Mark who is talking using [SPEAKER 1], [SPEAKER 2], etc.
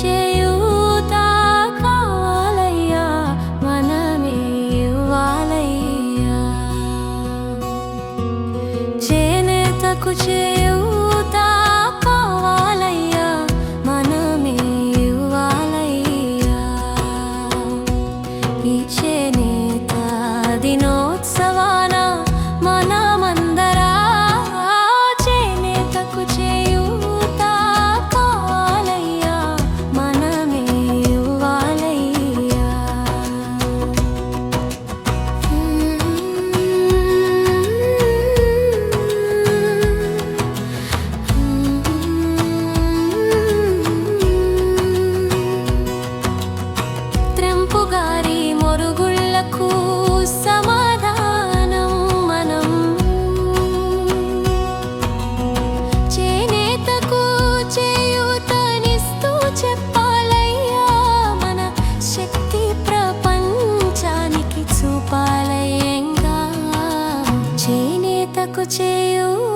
[SPEAKER 1] చేయూత కావాలయ్యా మనమే ఇవ్వాలయ్యా. చేనేతకు చేయు you